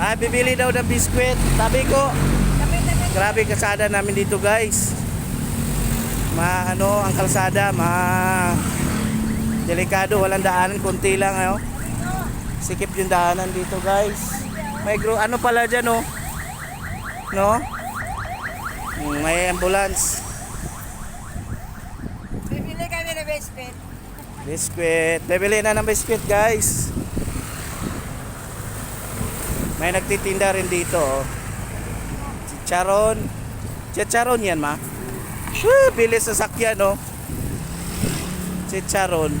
Ah, bibili daw ng biskwit. Sabi ko, grabe kasada namin dito guys. Ma ano, ang kalsada, ma delikado, walang daanan, kunti lang ayo. Sikip yung daanan dito guys. May gro ano pala diyan oh. No? Mm, May ambulance. Bibili kami ng biscuit. Biskwit. Bibili na ng biskwit guys. May nagtitinda rin dito oh. Chicharon. Chicharon yan ma. Woo, bilis sa sakyan oh. Chicharon.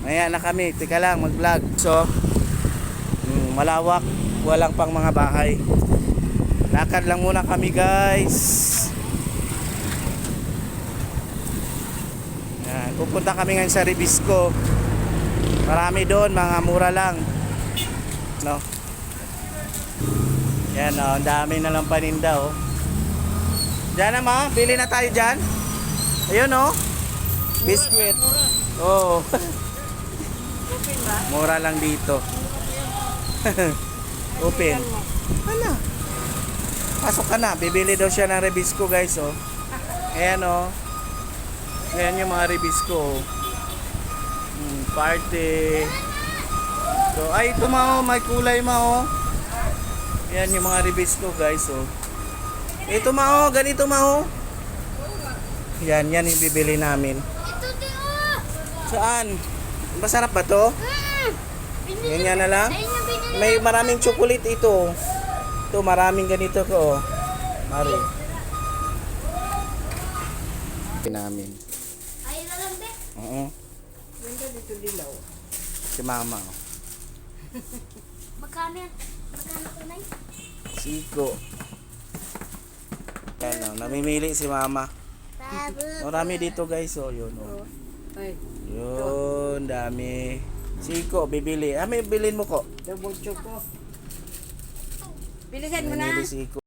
Maya na kami. Tika lang mag-vlog. So, mm, malawak. Walang pang mga bahay. Lakad lang muna kami guys. Yan, pupunta kami ngayon sa Ribisco. Marami doon, mga mura lang. No. Yan oh, ang dami na lang paninda oh. Diyan na ma, bili na tayo diyan. Ayun oh. Biscuit. Oh. Open ba? Mura lang dito. Open. Ano? Pasok ka na. Bibili daw siya ng Rebisco guys oh. Ayan oh. Ayan yung mga Rebisco oh. Hmm, party. So, ay ito ma oh. May kulay ma oh. Ayan yung mga Rebisco guys oh. Ito ma oh. Ganito ma oh. Yan, yan yung bibili namin. Ito di oh! Saan? Masarap ba to? Mm. Binili Ganyan na lang? May maraming chocolate ito. Ito, maraming ganito ko. oh. Mari. namin. Ay, lalambe. Oo. Ganda dito dilaw. Si mama. oh. Magkano yan? Magkano ko na Siko. Yan oh, namimili si mama. Marami dito guys, oh, yun oh. Ay, Yun, dami. Siko, bibili. Ah, may bilin mo ko. double choco. Bilisan mo na. Namimili siko.